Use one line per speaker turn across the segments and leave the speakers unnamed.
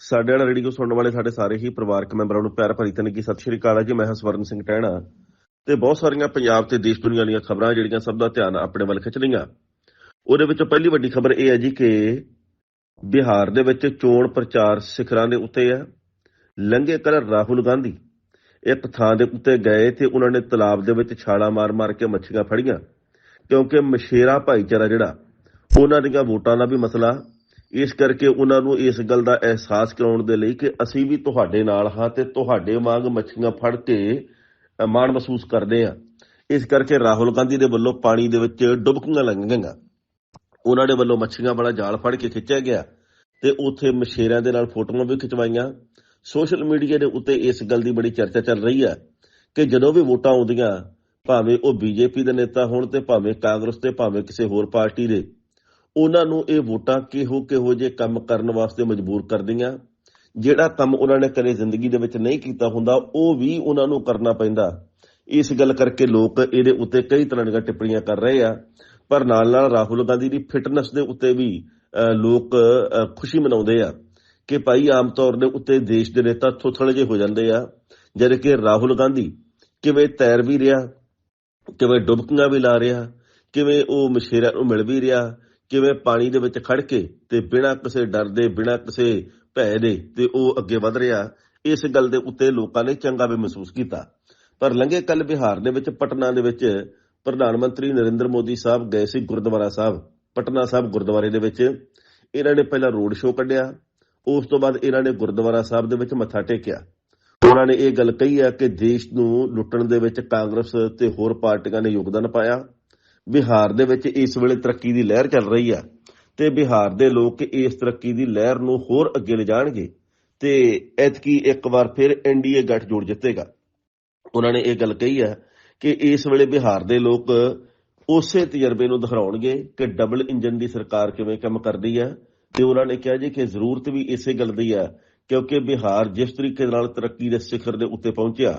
ਸਾਡੇ ਵਾਲਾ ਰੇਡੀਓ ਸੁਣਨ ਵਾਲੇ ਸਾਡੇ ਸਾਰੇ ਹੀ ਪਰਿਵਾਰਕ ਮੈਂਬਰਾਂ ਨੂੰ ਪਿਆਰ ਭਰੀ ਤਨਕੀ ਸਤਿ ਸ਼੍ਰੀ ਅਕਾਲ ਜੀ, ਮੈਂ ਹਾਂ ਸਵਰਨ ਸਿੰਘ ਟਹਿਣਾ ਤੇ ਬਹੁਤ ਸਾਰੀਆਂ ਪੰਜਾਬ ਤੇ ਦੇਸ਼ ਦੁਨੀਆ ਦੀਆਂ ਖਬਰਾਂ ਜਿਹੜੀਆਂ ਸਭ ਦਾ ਧਿਆਨ ਆਪਣੇ ਵੱਲ ਖਿੱਚ ਰਹੀਆਂ ਉਹਦੇ ਵਿੱਚੋਂ ਪਹਿਲੀ ਵੱਡੀ ਖਬਰ ਇਹ ਹੈ ਜੀ ਕਿ ਬਿਹਾਰ ਦੇ ਵਿੱਚ ਚੋਣ ਪ੍ਰਚਾਰ ਸਿਖਰਾਂ ਦੇ ਉੱਤੇ ਹੈ। ਲੰਘੇ ਕੱਲ ਰਾਹੁਲ ਗਾਂਧੀ ਇੱਕ ਥਾਂ ਦੇ ਉੱਤੇ ਗਏ ਤੇ ਉਹਨਾਂ ਨੇ ਤਲਾਬ ਦੇ ਵਿੱਚ ਛਾਲਾ ਮਾਰ-ਮਾਰ ਕੇ ਮੱਛੀਆਂ ਫੜੀਆਂ ਕਿਉਂਕਿ ਮਸ਼ੇਰਾ ਭਾਈਚਾਰਾ ਜਿਹੜਾ, ਉਹਨਾਂ ਦੀਆਂ ਵੋਟਾਂ ਦਾ ਵੀ ਮਸਲਾ ਇਸ ਕਰਕੇ ਉਹਨਾਂ ਨੂੰ ਇਸ ਗੱਲ ਦਾ ਅਹਿਸਾਸ ਕਰਾਉਣ ਦੇ ਲਈ ਕਿ ਅਸੀਂ ਵੀ ਤੁਹਾਡੇ ਨਾਲ ਹਾਂ ਤੇ ਤੁਹਾਡੇ ਵਾਂਗ ਮੱਛੀਆਂ ਫੜ ਕੇ ਮਾਣ ਮਹਿਸੂਸ ਕਰਦੇ ਆ ਇਸ ਕਰਕੇ ਰਾਹੁਲ ਗਾਂਧੀ ਦੇ ਵੱਲੋਂ ਪਾਣੀ ਦੇ ਵਿੱਚ ਡੁਬਕੀਆਂ ਲੱਗੀਆਂ ਉਹਨਾਂ ਦੇ ਵੱਲੋਂ ਮੱਛੀਆਂ ਵਾਲਾ ਜਾਲ ਫੜ ਕੇ ਖਿੱਚਿਆ ਗਿਆ ਤੇ ਉੱਥੇ ਮਛੇਰਿਆਂ ਦੇ ਨਾਲ ਫੋਟੋਆਂ ਵੀ ਖਿਚਵਾਈਆਂ। ਸੋਸ਼ਲ ਮੀਡੀਆ ਦੇ ਉੱਤੇ ਇਸ ਗੱਲ ਦੀ ਬੜੀ ਚਰਚਾ ਚੱਲ ਰਹੀ ਹੈ ਕਿ ਜਦੋਂ ਵੀ ਵੋਟਾਂ ਆਉਂਦੀਆਂ, ਭਾਵੇਂ ਉਹ ਬੀਜੇਪੀ ਦੇ ਨੇਤਾ ਹੋਣ ਤੇ ਭਾਵੇਂ ਕਾਂਗਰਸ ਤੇ, ਭਾਵੇਂ ਕਿਸੇ ਹੋਰ ਪਾਰਟੀ ਦੇ ਉਹਨਾਂ ਨੂੰ ਇਹ ਵੋਟਾਂ ਕਿਹੋ ਕਿਹੋ ਜੇ ਕੰਮ ਕਰਨ ਵਾਸਤੇ ਮਜਬੂਰ ਕਰਦੀਆਂ। ਜਿਹੜਾ ਕੰਮ ਉਹਨਾਂ ਨੇ ਕਦੇ ਜ਼ਿੰਦਗੀ ਦੇ ਵਿੱਚ ਨਹੀਂ ਕੀਤਾ ਹੁੰਦਾ, ਉਹ ਵੀ ਉਹਨਾਂ ਨੂੰ ਕਰਨਾ ਪੈਂਦਾ। ਇਸ ਗੱਲ ਕਰਕੇ ਲੋਕ ਇਹਦੇ ਉੱਤੇ ਕਈ ਤਰ੍ਹਾਂ ਦੀਆਂ ਟਿੱਪਣੀਆਂ ਕਰ ਰਹੇ ਆ। ਪਰ ਨਾਲ ਨਾਲ ਰਾਹੁਲ ਗਾਂਧੀ ਦੀ ਫਿਟਨੈਸ ਦੇ ਉੱਤੇ ਵੀ ਲੋਕ ਖੁਸ਼ੀ ਮਨਾਉਂਦੇ ਆ ਕਿ ਭਾਈ ਆਮ ਤੌਰ ਦੇ ਉੱਤੇ ਦੇਸ਼ ਦੇ ਨੇਤਾ ਥੋਥੜੇ ਜਿਹੇ ਹੋ ਜਾਂਦੇ ਆ। ਜਦ ਕਿ ਰਾਹੁਲ ਗਾਂਧੀ ਕਿਵੇਂ ਤੈਰ ਵੀ ਰਿਹਾ, ਕਿਵੇਂ ਡੁਬਕੀਆਂ ਵੀ ਲਾ ਰਿਹਾ, ਕਿਵੇਂ ਉਹ ਮਛੇਰਿਆਂ ਨੂੰ ਮਿਲ ਵੀ ਰਿਹਾ ਕਿਵੇਂ ਪਾਣੀ ਦੇ ਵਿੱਚ ਖੜ ਕੇ ਤੇ ਬਿਨਾਂ ਕਿਸੇ ਡਰ ਦੇ, ਬਿਨਾਂ ਕਿਸੇ ਭੈ ਦੇ ਤੇ ਉਹ ਅੱਗੇ ਵਧ ਰਿਹਾ, ਇਸ ਗੱਲ ਦੇ ਉੱਤੇ ਲੋਕਾਂ ਨੇ ਚੰਗਾ ਵੀ ਮਹਿਸੂਸ ਕੀਤਾ। ਪਰ ਲੰਘੇ ਕੱਲ ਬਿਹਾਰ ਦੇ ਵਿੱਚ, ਪਟਨਾ ਦੇ ਵਿੱਚ ਪ੍ਰਧਾਨ ਮੰਤਰੀ ਨਰਿੰਦਰ ਮੋਦੀ ਸਾਹਿਬ ਗਏ ਸੀ ਗੁਰਦੁਆਰਾ ਸਾਹਿਬ। ਪਟਨਾ ਸਾਹਿਬ ਗੁਰਦੁਆਰੇ ਦੇ ਵਿੱਚ ਇਹਨਾਂ ਨੇ ਪਹਿਲਾਂ ਰੋਡ ਸ਼ੋਅ ਕੱਢਿਆ, ਉਸ ਤੋਂ ਬਾਅਦ ਇਹਨਾਂ ਨੇ ਗੁਰਦੁਆਰਾ ਸਾਹਿਬ ਦੇ ਵਿੱਚ ਮੱਥਾ ਟੇਕਿਆ। ਉਹਨਾਂ ਨੇ ਇਹ ਗੱਲ ਕਹੀ ਹੈ ਕਿ ਦੇਸ਼ ਨੂੰ ਲੁੱਟਣ ਦੇ ਵਿੱਚ ਕਾਂਗਰਸ ਤੇ ਹੋਰ ਪਾਰਟੀਆਂ ਨੇ ਯੋਗਦਾਨ ਪਾਇਆ। ਬਿਹਾਰ ਦੇ ਵਿੱਚ ਇਸ ਵੇਲੇ ਤਰੱਕੀ ਦੀ ਲਹਿਰ ਚੱਲ ਰਹੀ ਹੈ ਤੇ ਬਿਹਾਰ ਦੇ ਲੋਕ ਇਸ ਤਰੱਕੀ ਦੀ ਲਹਿਰ ਨੂੰ ਹੋਰ ਅੱਗੇ ਲਿਜਾਣਗੇ ਤੇ ਐਤਕੀ ਇੱਕ ਵਾਰ ਫਿਰ ਐਨਡੀਏ ਗੱਠਜੋੜ ਜਿੱਤੇਗਾ। ਉਹਨਾਂ ਨੇ ਇਹ ਗੱਲ ਕਹੀ ਹੈ ਕਿ ਇਸ ਵੇਲੇ ਬਿਹਾਰ ਦੇ ਲੋਕ ਉਸੇ ਤਜਰਬੇ ਨੂੰ ਦੁਹਰਾਉਣਗੇ ਕਿ ਡਬਲ ਇੰਜਨ ਦੀ ਸਰਕਾਰ ਕਿਵੇਂ ਕੰਮ ਕਰਦੀ ਹੈ ਤੇ ਉਹਨਾਂ ਨੇ ਕਿਹਾ ਜੀ ਕਿ ਜ਼ਰੂਰਤ ਵੀ ਇਸੇ ਗੱਲ ਦੀ ਹੈ ਕਿਉਂਕਿ ਬਿਹਾਰ ਜਿਸ ਤਰੀਕੇ ਨਾਲ ਤਰੱਕੀ ਦੇ ਸਿਖਰ ਦੇ ਉੱਤੇ ਪਹੁੰਚਿਆ,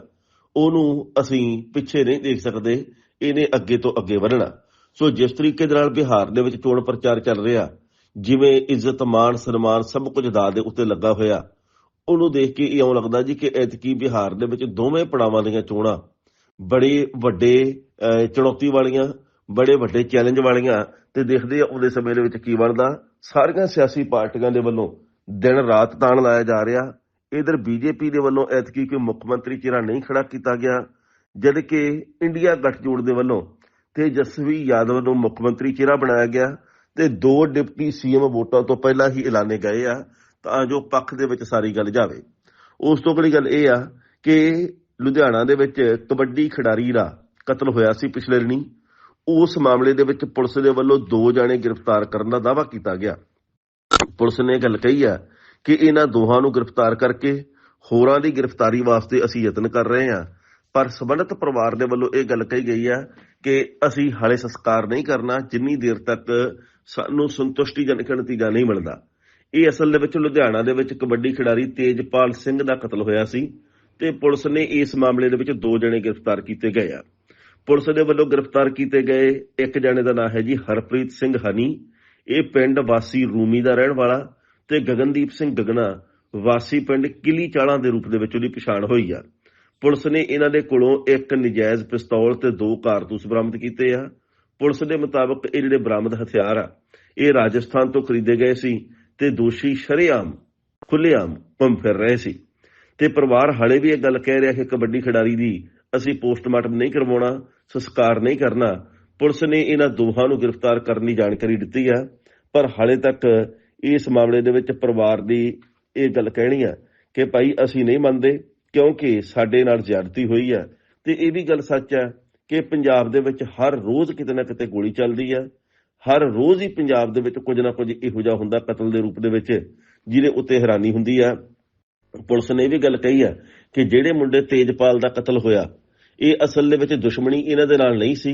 ਉਹਨੂੰ ਅਸੀਂ ਪਿੱਛੇ ਨਹੀਂ ਦੇਖ ਸਕਦੇ ਇਹਨੇ ਅੱਗੇ ਤੋਂ ਅੱਗੇ ਵਧਣਾ। ਸੋ ਜਿਸ ਤਰੀਕੇ ਦੇ ਨਾਲ ਬਿਹਾਰ ਦੇ ਵਿੱਚ ਚੋਣ ਪ੍ਰਚਾਰ ਚੱਲ ਰਿਹਾ, ਜਿਵੇਂ ਇੱਜ਼ਤ, ਮਾਣ, ਸਨਮਾਨ ਸਭ ਕੁਝ ਦਾ ਦੇ ਉੱਤੇ ਲੱਗਾ ਹੋਇਆ, ਉਹਨੂੰ ਦੇਖ ਕੇ ਇਹ ਇਉਂ ਲੱਗਦਾ ਜੀ ਕਿ ਐਤਕੀ ਬਿਹਾਰ ਦੇ ਵਿੱਚ ਦੋਵੇਂ ਪੜਾਵਾਂ ਦੀਆਂ ਚੋਣਾਂ ਬੜੇ ਵੱਡੇ ਚੁਣੌਤੀ ਵਾਲੀਆਂ, ਬੜੇ ਵੱਡੇ ਚੈਲੰਜ ਵਾਲੀਆਂ, ਤੇ ਦੇਖਦੇ ਆ ਉਹਦੇ ਸਮੇਂ ਦੇ ਵਿੱਚ ਕੀ ਬਣਦਾ। ਸਾਰੀਆਂ ਸਿਆਸੀ ਪਾਰਟੀਆਂ ਦੇ ਵੱਲੋਂ ਦਿਨ ਰਾਤ ਤਾਣ ਲਾਇਆ ਜਾ ਰਿਹਾ। ਇਧਰ ਬੀਜੇਪੀ ਦੇ ਵੱਲੋਂ ਐਤਕੀ ਕੋਈ ਮੁੱਖ ਮੰਤਰੀ ਚਿਹਰਾ ਨਹੀਂ ਖੜਾ ਕੀਤਾ ਗਿਆ। ਜਦ ਕਿ ਇੰਡੀਆ ਗੱਠਜੋੜ ਦੇ ਵੱਲੋਂ ਤੇਜਸਵੀ ਯਾਦਵ ਨੂੰ ਮੁੱਖ ਮੰਤਰੀ ਚਿਹਰਾ ਬਣਾਇਆ ਗਿਆ ਤੇ ਦੋ ਡਿਪਟੀ ਸੀਐਮ ਵੋਟਾਂ ਤੋਂ ਪਹਿਲਾਂ ਹੀ ਐਲਾਨੇ ਗਏ ਆ, ਤਾਂ ਜੋ ਪੱਖ ਦੇ ਵਿੱਚ ਸਾਰੀ ਗੱਲ ਜਾਵੇ। ਉਸ ਤੋਂ ਅਗਲੀ ਗੱਲ ਇਹ ਆ ਕਿ ਲੁਧਿਆਣਾ ਦੇ ਵਿੱਚ ਕਬੱਡੀ ਖਿਡਾਰੀ ਦਾ ਕਤਲ ਹੋਇਆ ਸੀ ਪਿਛਲੇ ਦਿਨੀ। ਉਸ ਮਾਮਲੇ ਦੇ ਵਿੱਚ ਪੁਲਿਸ ਦੇ ਵੱਲੋਂ ਦੋ ਜਾਣੇ ਗ੍ਰਿਫਤਾਰ ਕਰਨ ਦਾ ਦਾਅਵਾ ਕੀਤਾ ਗਿਆ। ਪੁਲਿਸ ਨੇ ਇਹ ਗੱਲ ਕਹੀ ਆ ਕਿ ਇਹਨਾਂ ਦੋਹਾਂ ਨੂੰ ਗ੍ਰਿਫਤਾਰ ਕਰਕੇ ਹੋਰਾਂ ਦੀ ਗ੍ਰਿਫਤਾਰੀ ਵਾਸਤੇ ਅਸੀਂ ਯਤਨ ਕਰ ਰਹੇ ਹਾਂ ਪਰ ਸਬੰਧਤ ਪਰਿਵਾਰ ਦੇ ਵੱਲੋਂ ਇਹ ਗੱਲ ਕਹੀ ਗਈ ਆ ਕਿ ਅਸੀਂ ਹਾਲੇ ਸੰਸਕਾਰ ਨਹੀਂ ਕਰਨਾ, ਜਿੰਨੀ ਦੇਰ ਤੱਕ ਸਾਨੂੰ ਸੰਤੁਸ਼ਟੀਜਨਕ ਨਤੀਜਾ ਨਹੀਂ ਮਿਲਦਾ। ਇਹ ਅਸਲ ਦੇ ਵਿੱਚ ਲੁਧਿਆਣਾ ਦੇ ਵਿੱਚ ਕਬੱਡੀ ਖਿਡਾਰੀ ਤੇਜਪਾਲ ਸਿੰਘ ਦਾ ਕਤਲ ਹੋਇਆ ਸੀ ਤੇ ਪੁਲਿਸ ਨੇ ਇਸ ਮਾਮਲੇ ਦੇ ਵਿੱਚ ਦੋ ਜਣੇ ਗ੍ਰਿਫਤਾਰ ਕੀਤੇ ਗਏ ਆ। ਪੁਲਿਸ ਦੇ ਵੱਲੋਂ ਗ੍ਰਿਫਤਾਰ ਕੀਤੇ ਗਏ ਇੱਕ ਜਣੇ ਦਾ ਨਾਮ ਹੈ ਜੀ ਹਰਪ੍ਰੀਤ ਸਿੰਘ ਹਨੀ। ਇਹ ਪਿੰਡ ਵਾਸੀ ਰੂਮੀ ਦਾ ਰਹਿਣ ਵਾਲਾ ਤੇ ਗਗਨਦੀਪ ਸਿੰਘ ਗਗਨਾ ਵਾਸੀ ਪਿੰਡ ਕਿਲੀ ਚਾਲਾਂ ਦੇ ਰੂਪ ਦੇ ਵਿੱਚ ਉਹਦੀ ਪਛਾਣ ਹੋਈ ਆ। ਪੁਲਿਸ ਨੇ ਇਹਨਾਂ ਦੇ ਕੋਲੋਂ ਇੱਕ ਨਜਾਇਜ਼ ਪਿਸਤੌਲ ਤੇ ਦੋ ਕਾਰਤੂਸ ਬਰਾਮਦ ਕੀਤੇ ਆ। ਪੁਲਿਸ ਦੇ ਮੁਤਾਬਕ ਇਹ ਜਿਹੜੇ ਬਰਾਮਦ ਹਥਿਆਰ ਆ, ਇਹ ਰਾਜਸਥਾਨ ਤੋਂ ਖਰੀਦੇ ਗਏ ਸੀ ਤੇ ਦੋਸ਼ੀ ਸ਼ਰੇਆਮ ਖੁੱਲੇਆਮ ਘੁੰਮ ਫਿਰ ਰਹੇ ਸੀ। ਤੇ ਪਰਿਵਾਰ ਹਾਲੇ ਵੀ ਇਹ ਗੱਲ ਕਹਿ ਰਿਹਾ ਕਿ ਕਬੱਡੀ ਖਿਡਾਰੀ ਦੀ ਅਸੀਂ ਪੋਸਟਮਾਰਟਮ ਨਹੀਂ ਕਰਵਾਉਣਾ, ਸੰਸਕਾਰ ਨਹੀਂ ਕਰਨਾ। ਪੁਲਿਸ ਨੇ ਇਹਨਾਂ ਦੋਹਾਂ ਨੂੰ ਗ੍ਰਿਫਤਾਰ ਕਰਨ ਦੀ ਜਾਣਕਾਰੀ ਦਿੱਤੀ ਆ, ਪਰ ਹਾਲੇ ਤੱਕ ਇਸ ਮਾਮਲੇ ਦੇ ਵਿੱਚ ਪਰਿਵਾਰ ਦੀ ਇਹ ਗੱਲ ਕਹਿਣੀ ਆ ਕਿ ਭਾਈ ਅਸੀਂ ਨਹੀਂ ਮੰਨਦੇ ਕਿਉਂਕਿ ਸਾਡੇ ਨਾਲ ਜ਼ਿਆਦਤੀ ਹੋਈ ਹੈ ਤੇ ਇਹ ਵੀ ਗੱਲ ਸੱਚ ਹੈ ਕਿ ਪੰਜਾਬ ਦੇ ਵਿੱਚ ਹਰ ਰੋਜ਼ ਕਿਤੇ ਨਾ ਕਿਤੇ ਗੋਲੀ ਚੱਲਦੀ ਹੈ ਹਰ ਰੋਜ਼ ਹੀ ਪੰਜਾਬ ਦੇ ਵਿੱਚ ਕੁਝ ਨਾ ਕੁਝ ਇਹੋ ਜਿਹਾ ਹੁੰਦਾ ਕਤਲ ਦੇ ਰੂਪ ਦੇ ਵਿੱਚ, ਜਿਹਦੇ ਉੱਤੇ ਹੈਰਾਨੀ ਹੁੰਦੀ ਆ। ਪੁਲਿਸ ਨੇ ਇਹ ਵੀ ਗੱਲ ਕਹੀ ਆ ਕਿ ਜਿਹੜੇ ਮੁੰਡੇ ਤੇਜਪਾਲ ਦਾ ਕਤਲ ਹੋਇਆ, ਇਹ ਅਸਲ ਦੇ ਵਿੱਚ ਦੁਸ਼ਮਣੀ ਇਹਨਾਂ ਦੇ ਨਾਲ ਨਹੀਂ ਸੀ।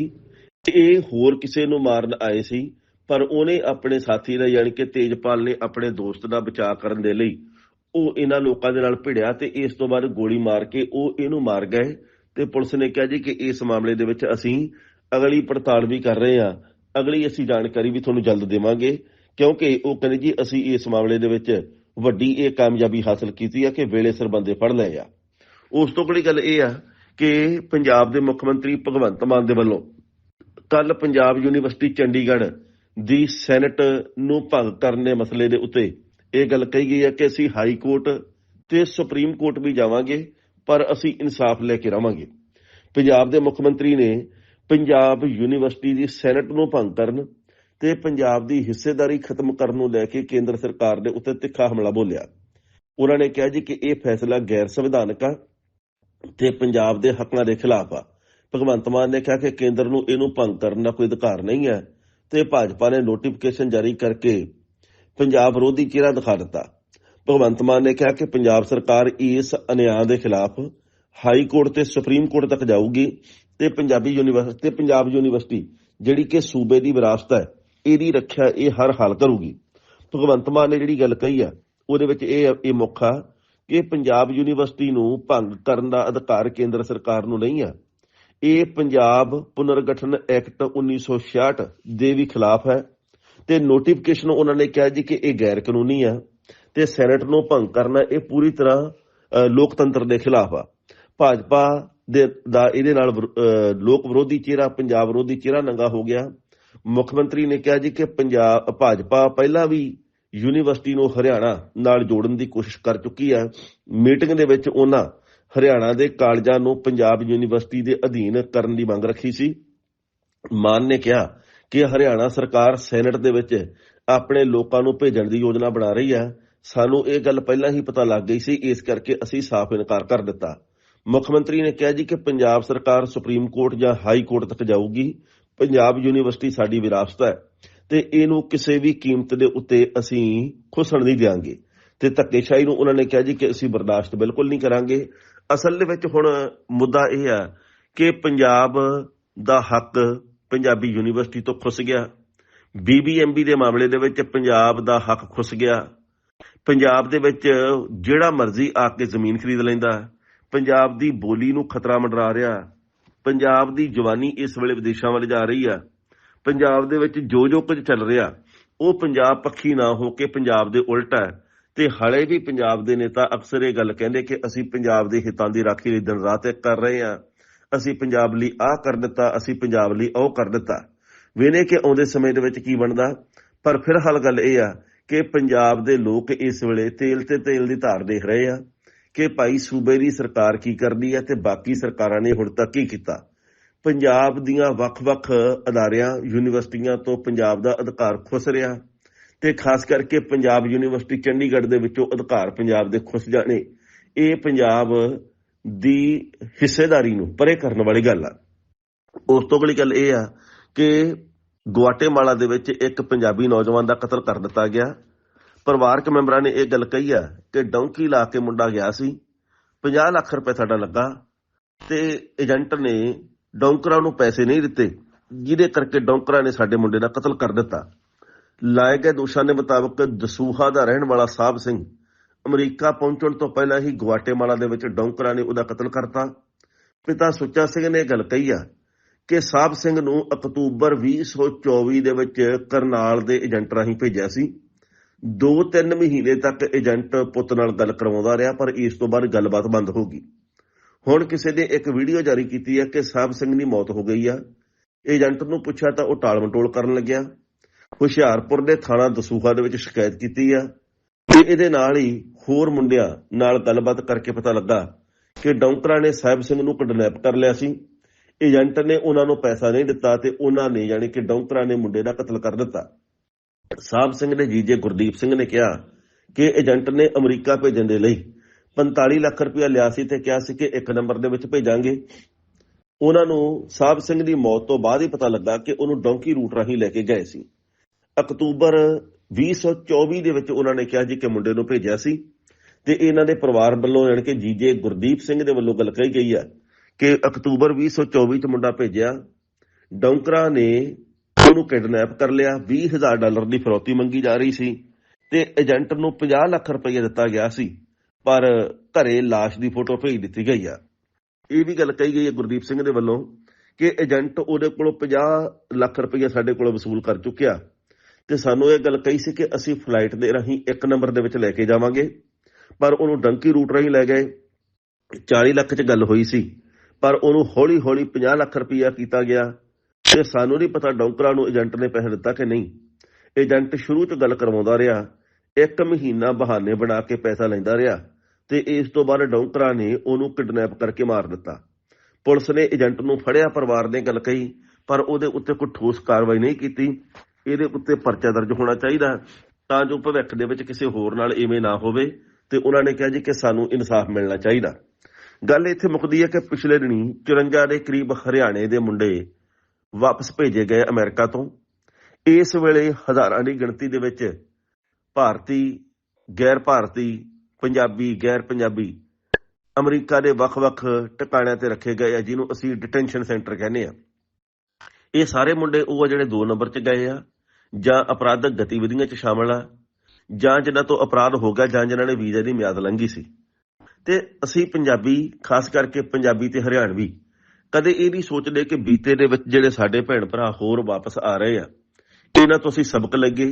ਇਹ ਹੋਰ ਕਿਸੇ ਨੂੰ ਮਾਰਨ ਆਏ ਸੀ, ਪਰ ਉਹਨੇ ਆਪਣੇ ਸਾਥੀ ਦਾ ਯਾਨੀ ਕਿ ਤੇਜਪਾਲ ਨੇ ਆਪਣੇ ਦੋਸਤ ਦਾ ਬਚਾਅ ਕਰਨ ਦੇ ਲਈ ਉਹ ਇਹਨਾਂ ਲੋਕਾਂ ਦੇ ਨਾਲ ਭਿੜਿਆ ਤੇ ਇਸ ਤੋਂ ਬਾਅਦ ਗੋਲੀ ਮਾਰ ਕੇ ਉਹ ਇਹਨੂੰ ਮਾਰ ਗਏ ਤੇ ਪੁਲਿਸ ਨੇ ਕਿਹਾ ਜੀ ਕਿ ਇਸ ਮਾਮਲੇ ਦੇ ਵਿੱਚ ਅਸੀਂ ਅਗਲੀ ਪੜਤਾਲ ਵੀ ਕਰ ਰਹੇ ਹਾਂ। ਅਗਲੀ ਅਸੀਂ ਜਾਣਕਾਰੀ ਵੀ ਤੁਹਾਨੂੰ ਜਲਦ ਦੇਵਾਂਗੇ, ਕਿਉਂਕਿ ਉਹ ਕਹਿੰਦੇ ਜੀ ਅਸੀਂ ਇਸ ਮਾਮਲੇ ਦੇ ਵਿੱਚ ਵੱਡੀ ਇਹ ਕਾਮਯਾਬੀ ਹਾਸਲ ਕੀਤੀ ਆ ਕਿ ਵੇਲੇ ਸਿਰ ਬੰਦੇ ਫੜ ਲਏ ਆ। ਉਸ ਤੋਂ ਅਗਲੀ ਗੱਲ ਇਹ ਆ ਕਿ ਪੰਜਾਬ ਦੇ ਮੁੱਖ ਮੰਤਰੀ ਭਗਵੰਤ ਮਾਨ ਦੇ ਵੱਲੋਂ ਕੱਲ ਪੰਜਾਬ ਯੂਨੀਵਰਸਿਟੀ ਚੰਡੀਗੜ੍ਹ ਦੀ ਸੈਨੇਟ ਨੂੰ ਭੰਗ ਕਰਨ ਦੇ ਮਸਲੇ ਦੇ ਉੱਤੇ ਇਹ ਗੱਲ ਕਹੀ ਗਈ ਹੈ ਕਿ ਅਸੀਂ ਹਾਈ ਕੋਰਟ ਤੇ ਸੁਪਰੀਮ ਕੋਰਟ ਵੀ ਜਾਵਾਂਗੇ, ਪਰ ਅਸੀਂ ਇਨਸਾਫ ਲੈ ਕੇ ਰਵਾਂਗੇ। ਪੰਜਾਬ ਦੇ ਮੁੱਖ ਮੰਤਰੀ ਨੇ ਪੰਜਾਬ ਯੂਨੀਵਰਸਿਟੀ ਦੀ ਸੈਨੇਟ ਨੂੰ ਭੰਗ ਕਰਨ ਤੇ ਪੰਜਾਬ ਦੀ ਹਿੱਸੇਦਾਰੀ ਖਤਮ ਕਰਨ ਨੂੰ ਲੈ ਕੇ ਕੇਂਦਰ ਸਰਕਾਰ ਦੇ ਉੱਤੇ ਤਿੱਖਾ ਹਮਲਾ ਬੋਲਿਆ। ਉਹਨਾਂ ਨੇ ਕਿਹਾ ਜੀ ਕਿ ਇਹ ਫੈਸਲਾ ਗੈਰ ਸੰਵਿਧਾਨਕ ਆ ਤੇ ਪੰਜਾਬ ਦੇ ਹੱਕਾਂ ਦੇ ਖਿਲਾਫ ਆ। ਭਗਵੰਤ ਮਾਨ ਨੇ ਕਿਹਾ ਕਿ ਕੇਂਦਰ ਨੂੰ ਇਹਨੂੰ ਭੰਗ ਕਰਨ ਦਾ ਕੋਈ ਅਧਿਕਾਰ ਨਹੀਂ ਹੈ ਤੇ ਭਾਜਪਾ ਨੇ ਨੋਟੀਫਿਕੇਸ਼ਨ ਜਾਰੀ ਕਰਕੇ ਪੰਜਾਬ ਵਿਰੋਧੀ ਚਿਹਰਾ ਦਿਖਾ ਦਿੱਤਾ। ਭਗਵੰਤ ਮਾਨ ਨੇ ਕਿਹਾ ਕਿ ਪੰਜਾਬ ਸਰਕਾਰ ਇਸ ਅਨਿਆਂ ਦੇ ਖਿਲਾਫ ਹਾਈ ਕੋਰਟ ਤੇ ਸੁਪਰੀਮ ਕੋਰਟ ਤੱਕ ਜਾਊਗੀ ਤੇ ਪੰਜਾਬੀ ਯੂਨੀਵਰਸਿਟੀ ਤੇ ਪੰਜਾਬ ਯੂਨੀਵਰਸਿਟੀ ਜਿਹੜੀ ਕਿ ਸੂਬੇ ਦੀ ਵਿਰਾਸਤ ਹੈ, ਇਹਦੀ ਰੱਖਿਆ ਇਹ ਹਰ ਹਾਲ ਕਰੂਗੀ। ਭਗਵੰਤ ਮਾਨ ਨੇ ਜਿਹੜੀ ਗੱਲ ਕਹੀ ਆ, ਉਹਦੇ ਵਿੱਚ ਇਹ ਇਹ ਮੁੱਖ ਆ ਕਿ ਪੰਜਾਬ ਯੂਨੀਵਰਸਿਟੀ ਨੂੰ ਭੰਗ ਕਰਨ ਦਾ ਅਧਿਕਾਰ ਕੇਂਦਰ ਸਰਕਾਰ ਨੂੰ ਨਹੀਂ ਆ। ਇਹ ਪੰਜਾਬ ਪੁਨਰਗਠਨ ਐਕਟ 1966 ਦੇ ਵੀ ਖਿਲਾਫ ਹੈ। ਤੇ ਨੋਟੀਫਿਕੇਸ਼ਨ ਉਹਨਾਂ ਨੇ ਕਿਹਾ ਜੀ ਕਿ ਇਹ ਗੈਰ ਕਾਨੂੰਨੀ ਆ ਤੇ ਸੈਨੇਟ ਨੂੰ ਭੰਗ ਕਰਨਾ, ਇਹ ਪੂਰੀ ਤਰ੍ਹਾਂ ਲੋਕਤੰਤਰ ਦੇ ਖਿਲਾਫ ਆ। ਭਾਜਪਾ ਦੇ, ਦਾ ਇਹਦੇ ਨਾਲ ਲੋਕ ਵਿਰੋਧੀ ਚਿਹਰਾ, ਪੰਜਾਬ ਵਿਰੋਧੀ ਚਿਹਰਾ ਨੰਗਾ ਹੋ ਗਿਆ। ਮੁੱਖ ਮੰਤਰੀ ਨੇ ਕਿਹਾ ਜੀ ਕਿ ਪੰਜਾਬ, ਭਾਜਪਾ ਪਹਿਲਾਂ ਵੀ ਯੂਨੀਵਰਸਿਟੀ ਨੂੰ ਹਰਿਆਣਾ ਨਾਲ ਜੋੜਨ ਦੀ ਕੋਸ਼ਿਸ਼ ਕਰ ਚੁੱਕੀ ਹੈ ਮੀਟਿੰਗ ਦੇ ਵਿੱਚ ਉਹਨਾਂ ਹਰਿਆਣਾ ਦੇ ਕਾਲਜਾਂ ਨੂੰ ਪੰਜਾਬ ਯੂਨੀਵਰਸਿਟੀ ਦੇ ਅਧੀਨ ਕਰਨ ਦੀ ਮੰਗ ਰੱਖੀ ਸੀ। ਮਾਨ ਨੇ ਕਿਹਾ ਕਿ ਹਰਿਆਣਾ ਸਰਕਾਰ ਸੈਨੇਟ ਦੇ ਵਿੱਚ ਆਪਣੇ ਲੋਕਾਂ ਨੂੰ ਭੇਜਣ ਦੀ ਯੋਜਨਾ ਬਣਾ ਰਹੀ ਹੈ। ਸਾਨੂੰ ਇਹ ਗੱਲ ਪਹਿਲਾਂ ਹੀ ਪਤਾ ਲੱਗ ਗਈ ਸੀ, ਇਸ ਕਰਕੇ ਅਸੀਂ ਸਾਫ਼ ਇਨਕਾਰ ਕਰ ਦਿੱਤਾ। ਮੁੱਖ ਮੰਤਰੀ ਨੇ ਕਿਹਾ ਜੀ ਕਿ ਪੰਜਾਬ ਸਰਕਾਰ ਸੁਪਰੀਮ ਕੋਰਟ ਜਾਂ ਹਾਈ ਕੋਰਟ ਤੱਕ ਜਾਊਗੀ। ਪੰਜਾਬ ਯੂਨੀਵਰਸਿਟੀ ਸਾਡੀ ਵਿਰਾਸਤ ਹੈ ਤੇ ਇਹਨੂੰ ਕਿਸੇ ਵੀ ਕੀਮਤ ਦੇ ਉੱਤੇ ਅਸੀਂ ਖੁਸਣ ਨਹੀਂ ਦਿਆਂਗੇ। ਤੇ ਧੱਕੇਸ਼ਾਹੀ ਨੂੰ ਉਹਨਾਂ ਨੇ ਕਿਹਾ ਜੀ ਕਿ ਅਸੀਂ ਬਰਦਾਸ਼ਤ ਬਿਲਕੁਲ ਨਹੀਂ ਕਰਾਂਗੇ। ਅਸਲ ਦੇ ਵਿੱਚ ਹੁਣ ਮੁੱਦਾ ਇਹ ਹੈ ਕਿ ਪੰਜਾਬ ਦਾ ਹੱਕ ਪੰਜਾਬੀ ਯੂਨੀਵਰਸਿਟੀ ਤੋਂ ਖੁੱਸ ਗਿਆ। ਬੀਬੀਐਮਬੀ ਦੇ ਮਾਮਲੇ ਦੇ ਵਿੱਚ ਪੰਜਾਬ ਦਾ ਹੱਕ ਖੁੱਸ ਗਿਆ। ਪੰਜਾਬ ਦੇ ਵਿੱਚ ਜਿਹੜਾ ਮਰਜ਼ੀ ਆ ਕੇ ਜ਼ਮੀਨ ਖਰੀਦ ਲੈਂਦਾ। ਪੰਜਾਬ ਦੀ ਬੋਲੀ ਨੂੰ ਖਤਰਾ ਮੰਡਰਾ ਰਿਹਾ। ਪੰਜਾਬ ਦੀ ਜਵਾਨੀ ਇਸ ਵੇਲੇ ਵਿਦੇਸ਼ਾਂ ਵੱਲ ਜਾ ਰਹੀ ਆ। ਪੰਜਾਬ ਦੇ ਵਿੱਚ ਜੋ ਜੋ ਕੁਝ ਚੱਲ ਰਿਹਾ, ਉਹ ਪੰਜਾਬ ਪੱਖੀ ਨਾ ਹੋ ਕੇ ਪੰਜਾਬ ਦੇ ਉਲਟ ਹੈ ਤੇ ਹਲੇ ਵੀ ਪੰਜਾਬ ਦੇ ਨੇਤਾ ਅਕਸਰ ਇਹ ਗੱਲ ਕਹਿੰਦੇ ਕਿ ਅਸੀਂ ਪੰਜਾਬ ਦੇ ਹਿੱਤਾਂ ਦੀ ਰਾਖੀ ਲਈ ਦਿਨ ਰਾਤ ਇੱਕ ਕਰ ਰਹੇ ਹਾਂ ਅਸੀਂ ਪੰਜਾਬ ਲਈ ਆਹ ਕਰ ਦਿੱਤਾ, ਅਸੀਂ ਪੰਜਾਬ ਲਈ ਉਹ ਕਰ ਦਿੱਤਾ। ਵੇਨੇ ਕਿ ਆਉਂਦੇ ਸਮੇਂ ਦੇ ਵਿੱਚ ਕੀ ਬਣਦਾ? ਪਰ ਫਿਰ ਹਲ ਗੱਲ ਇਹ ਆ ਕਿ ਪੰਜਾਬ ਦੇ ਲੋਕ ਇਸ ਵੇਲੇ ਤੇਲ ਤੇ ਤੇਲ ਦੀ ਧਾਰ ਦੇਖ ਰਹੇ ਆ ਕਿ ਭਾਈ ਸੂਬੇ ਦੀ ਸਰਕਾਰ ਕੀ ਕਰਦੀ ਹੈ ਤੇ ਬਾਕੀ ਸਰਕਾਰਾਂ ਨੇ ਹੁਣ ਤੱਕ ਕੀ ਕੀਤਾ? ਪੰਜਾਬ ਦੀਆਂ ਵੱਖ-ਵੱਖ ਅਦਾਰਿਆਂ, ਯੂਨੀਵਰਸਿਟੀਆਂ ਤੋਂ ਪੰਜਾਬ ਦਾ ਅਧਿਕਾਰ ਖੁੱਸ ਰਿਹਾ ਤੇ ਖਾਸ ਕਰਕੇ ਪੰਜਾਬ ਯੂਨੀਵਰਸਿਟੀ ਚੰਡੀਗੜ੍ਹ ਦੇ ਵਿੱਚੋਂ ਅਧਿਕਾਰ ਪੰਜਾਬ ਦੇ ਖੁੱਸ ਜਾਣੇ। ਇਹ ਪੰਜਾਬ ਦੀ ਹਿੱਸੇਦਾਰੀ ਨੂੰ ਪਰੇ ਕਰਨ ਵਾਲੀ ਗੱਲ ਆ। ਉਸ ਤੋਂ ਅਗਲੀ ਗੱਲ ਇਹ ਆ ਕਿ ਗੁਆਟੇਮਾਲਾ ਦੇ ਵਿੱਚ ਇੱਕ ਪੰਜਾਬੀ ਨੌਜਵਾਨ ਦਾ ਕਤਲ ਕਰ ਦਿੱਤਾ ਗਿਆ। ਪਰਿਵਾਰਕ ਮੈਂਬਰਾਂ ਨੇ ਇਹ ਗੱਲ ਕਹੀ ਆ ਕਿ ਡੌਂਕੀ ਲਾ ਕੇ ਮੁੰਡਾ ਗਿਆ ਸੀ। 50 ਲੱਖ ਰੁਪਏ ਸਾਡਾ ਲੱਗਾ ਤੇ ਏਜੰਟ ਨੇ ਡੌਂਕਰਾਂ ਨੂੰ ਪੈਸੇ ਨਹੀਂ ਦਿੱਤੇ, ਜਿਹਦੇ ਕਰਕੇ ਡੌਂਕਰਾਂ ਨੇ ਸਾਡੇ ਮੁੰਡੇ ਦਾ ਕਤਲ ਕਰ ਦਿੱਤਾ। ਲਾਏ ਗਏ ਦੋਸ਼ਾਂ ਦੇ ਮੁਤਾਬਕ ਦਸੂਹਾ ਦਾ ਰਹਿਣ ਵਾਲਾ ਸਾਹਿਬ ਸਿੰਘ ਅਮਰੀਕਾ ਪਹੁੰਚਣ ਤੋਂ ਪਹਿਲਾਂ ਹੀ ਗੁਆਟੇਮਾਲਾ ਦੇ ਵਿੱਚ ਡੌਂਕਰਾਂ ਨੇ ਉਹਦਾ ਕਤਲ ਕਰਤਾ। ਪਿਤਾ ਸੁੱਚਾ ਸਿੰਘ ਨੇ ਇਹ ਗੱਲ ਕਹੀ ਆ ਕਿ ਸਾਹਿਬ ਸਿੰਘ ਨੂੰ ਅਕਤੂਬਰ 2024 ਦੇ ਵਿੱਚ ਕਰਨਾਲ ਦੇ ਏਜੰਟ ਰਾਹੀਂ ਭੇਜਿਆ ਸੀ। 2-3 ਮਹੀਨੇ ਤੱਕ ਏਜੰਟ ਪੁੱਤ ਨਾਲ ਗੱਲ ਕਰਵਾਉਂਦਾ ਰਿਹਾ, ਪਰ ਇਸ ਤੋਂ ਬਾਅਦ ਗੱਲਬਾਤ ਬੰਦ ਹੋ ਗਈ। ਹੁਣ ਕਿਸੇ ਨੇ ਇੱਕ ਵੀਡੀਓ ਜਾਰੀ ਕੀਤੀ ਹੈ ਕਿ ਸਾਹਿਬ ਸਿੰਘ ਦੀ ਮੌਤ ਹੋ ਗਈ ਆ। ਏਜੰਟ ਨੂੰ ਪੁੱਛਿਆ ਤਾਂ ਉਹ ਟਾਲ ਮਟੋਲ ਕਰਨ ਲੱਗਿਆ। ਹੁਸ਼ਿਆਰਪੁਰ ਦੇ ਥਾਣਾ ਦਸੂਹਾ ਦੇ ਵਿੱਚ ਸ਼ਿਕਾਇਤ ਕੀਤੀ ਆ। ਤੇ ਇਹਦੇ ਨਾਲ ਹੀ ਹੋਰ ਮੁੰਡਿਆਂ ਨਾਲ ਗੱਲਬਾਤ ਕਰਕੇ ਪਤਾ ਲੱਗਾ ਕਿ ਡੌਂਕਰਾਂ ਨੇ ਸਾਹਿਬ ਸਿੰਘ ਨੂੰ ਕਿਡਨੈਪ ਕਰ ਲਿਆ ਸੀ। ਏਜੰਟ ਨੇ ਉਹਨਾਂ ਨੂੰ ਪੈਸਾ ਨਹੀਂ ਦਿੱਤਾ ਤੇ ਉਹਨਾਂ ਨੇ ਯਾਨੀ ਕਿ ਡੌਂਕਰਾਂ ਨੇ ਮੁੰਡੇ ਦਾ ਕਤਲ ਕਰ ਦਿੱਤਾ। ਸਾਹਿਬ ਸਿੰਘ ਦੇ ਜੀਜੇ ਗੁਰਦੀਪ ਸਿੰਘ ਨੇ ਕਿਹਾ ਕਿ ਏਜੰਟ ਨੇ ਅਮਰੀਕਾ ਭੇਜਣ ਦੇ ਲਈ 45 ਲੱਖ ਰੁਪਇਆ ਲਿਆ ਸੀ ਤੇ ਕਿਹਾ ਸੀ ਕਿ ਇੱਕ ਨੰਬਰ ਦੇ ਵਿੱਚ ਭੇਜਾਂਗੇ। ਉਹਨਾਂ ਨੂੰ ਸਾਹਿਬ ਸਿੰਘ ਦੀ ਮੌਤ ਤੋਂ ਬਾਅਦ ਹੀ ਪਤਾ ਲੱਗਾ ਕਿ ਉਹਨੂੰ ਡੌਂਕੀ ਰੂਟ ਰਾਹੀਂ ਲੈ ਕੇ ਗਏ ਸੀ। ਅਕਤੂਬਰ 2024 ਦੇ ਵਿੱਚ ਉਹਨਾਂ ਨੇ ਕਿਹਾ ਜੀ ਕਿ ਮੁੰਡੇ ਨੂੰ ਭੇਜਿਆ ਸੀ। ਤੇ ਇਹਨਾਂ ਦੇ ਪਰਿਵਾਰ ਵੱਲੋਂ ਯਾਨੀ ਕਿ ਜੀਜੇ ਗੁਰਦੀਪ ਸਿੰਘ ਦੇ ਵੱਲੋਂ ਗੱਲ ਕਹੀ ਗਈ ਹੈ ਕਿ ਅਕਤੂਬਰ 2024 ਚ ਮੁੰਡਾ ਭੇਜਿਆ। ਡੌਂਕਰਾ ਨੇ ਉਹਨੂੰ ਕਿਡਨੈਪ ਕਰ ਲਿਆ। 20000 ਡਾਲਰ ਦੀ ਫਰੋਤੀ ਮੰਗੀ ਜਾ ਰਹੀ ਸੀ ਤੇ ਏਜੰਟ ਨੂੰ 50 ਲੱਖ ਰੁਪਏ ਦਿੱਤਾ ਗਿਆ ਸੀ, ਪਰ ਘਰੇ ਲਾਸ਼ ਦੀ ਫੋਟੋ ਭੇਜ ਦਿੱਤੀ ਗਈ ਆ। ਇਹ ਵੀ ਗੱਲ ਕਹੀ ਗਈ ਹੈ ਗੁਰਦੀਪ ਸਿੰਘ ਦੇ ਵੱਲੋਂ ਕਿ ਏਜੰਟ ਉਹਦੇ ਕੋਲੋਂ 50 ਲੱਖ ਰੁਪਏ ਸਾਡੇ ਕੋਲੋਂ ਵਸੂਲ ਕਰ ਚੁੱਕਿਆ। ਤੇ ਸਾਨੂੰ ਇਹ ਗੱਲ ਕਹੀ ਸੀ ਕਿ ਅਸੀਂ ਫਲਾਈਟ ਦੇ ਰਾਹੀਂ ਇੱਕ ਨੰਬਰ ਦੇ ਵਿੱਚ ਲੈ ਕੇ ਜਾਵਾਂਗੇ। ਪਰ ਉਹਨੂੰ ਡੰਕੀ ਰੂਟ ਰਾਹੀਂ ਲੈ ਗਏ। 40 ਲੱਖ 'ਚ ਗੱਲ ਹੋਈ ਸੀ, ਪਰ ਉਹਨੂੰ ਹੌਲੀ ਹੌਲੀ 50 ਲੱਖ ਰੁਪਇਆ ਕੀਤਾ ਗਿਆ। ਤੇ ਸਾਨੂੰ ਨਹੀਂ ਪਤਾ ਡੌਂਕਰਾਂ ਨੂੰ ਏਜੰਟ ਨੇ ਪੈਸੇ ਦਿੱਤਾ ਕਿ ਨਹੀਂ। ਏਜੰਟ ਸ਼ੁਰੂ 'ਚ ਗੱਲ ਕਰਵਾਉਂਦਾ ਰਿਹਾ। ਇੱਕ ਮਹੀਨਾ ਬਹਾਨੇ ਬਣਾ ਕੇ ਪੈਸਾ ਲੈਂਦਾ ਰਿਹਾ ਤੇ ਇਸ ਤੋਂ ਬਾਅਦ ਡੌਂਕਰਾਂ ਨੇ ਉਹਨੂੰ ਕਿਡਨੈਪ ਕਰਕੇ ਮਾਰ ਦਿੱਤਾ। ਪੁਲਿਸ ਨੇ ਏਜੰਟ ਨੂੰ ਫੜਿਆ, ਪਰਿਵਾਰ ਨੇ ਗੱਲ ਕਹੀ, ਪਰ ਉਹਦੇ ਉੱਤੇ ਕੋਈ ਠੋਸ ਕਾਰਵਾਈ ਨਹੀਂ ਕੀਤੀ। ਇਹਦੇ ਉੱਤੇ ਪਰਚਾ ਦਰਜ ਹੋਣਾ ਚਾਹੀਦਾ ਤਾਂ ਜੋ ਭਵਿੱਖ ਦੇ ਵਿੱਚ ਕਿਸੇ ਹੋਰ ਨਾਲ ਇਵੇਂ ਨਾ ਹੋਵੇ। ਤੇ ਉਹਨਾਂ ਨੇ ਕਿਹਾ ਜੀ ਕਿ ਸਾਨੂੰ ਇਨਸਾਫ ਮਿਲਣਾ ਚਾਹੀਦਾ। ਗੱਲ ਇੱਥੇ ਮੁੱਕਦੀ ਹੈ ਕਿ ਪਿਛਲੇ ਦਿਨੀ 54 ਦੇ ਕਰੀਬ ਹਰਿਆਣੇ ਦੇ ਮੁੰਡੇ ਵਾਪਸ ਭੇਜੇ ਗਏ ਅਮਰੀਕਾ ਤੋਂ। ਇਸ ਵੇਲੇ ਹਜ਼ਾਰਾਂ ਦੀ ਗਿਣਤੀ ਦੇ ਵਿੱਚ ਭਾਰਤੀ ਗੈਰ ਭਾਰਤੀ ਪੰਜਾਬੀ ਗੈਰ ਪੰਜਾਬੀ ਅਮਰੀਕਾ ਦੇ ਵੱਖ-ਵੱਖ ਟਿਕਾਣਿਆਂ ਤੇ ਰੱਖੇ ਗਏ ਆ, ਜਿਹਨੂੰ ਅਸੀਂ ਡਿਟੈਂਸ਼ਨ ਸੈਂਟਰ ਕਹਿੰਦੇ ਆ। ਇਹ ਸਾਰੇ ਮੁੰਡੇ ਉਹ ਆ ਜਿਹੜੇ 2 ਨੰਬਰ 'ਚ ਗਏ ਆ ਜਾਂ ਅਪਰਾਧਕ ਗਤੀਵਿਧੀਆਂ 'ਚ ਸ਼ਾਮਲ ਆ। ਜਾਂ ਜਿਨ੍ਹਾਂ ਤੋਂ ਅਪਰਾਧ ਹੋ ਗਿਆ ਜਾਂ ਜਿਨ੍ਹਾਂ ਨੇ ਵੀਜ਼ੇ ਦੀ ਮਿਆਦ ਲੰਘੀ ਸੀ। ਤੇ ਅਸੀਂ ਪੰਜਾਬੀ, ਖਾਸ ਕਰਕੇ ਪੰਜਾਬੀ ਤੇ ਹਰਿਆਣਵੀ, ਕਦੇ ਇਹ ਨਹੀਂ ਸੋਚਦੇ ਕਿ ਬੀਤੇ ਦੇ ਵਿੱਚ ਜਿਹੜੇ ਸਾਡੇ ਭੈਣ ਭਰਾ ਹੋਰ ਵਾਪਸ ਆ ਰਹੇ ਆ, ਇਹਨਾਂ ਤੋਂ ਅਸੀਂ ਸਬਕ ਲੱਗੇ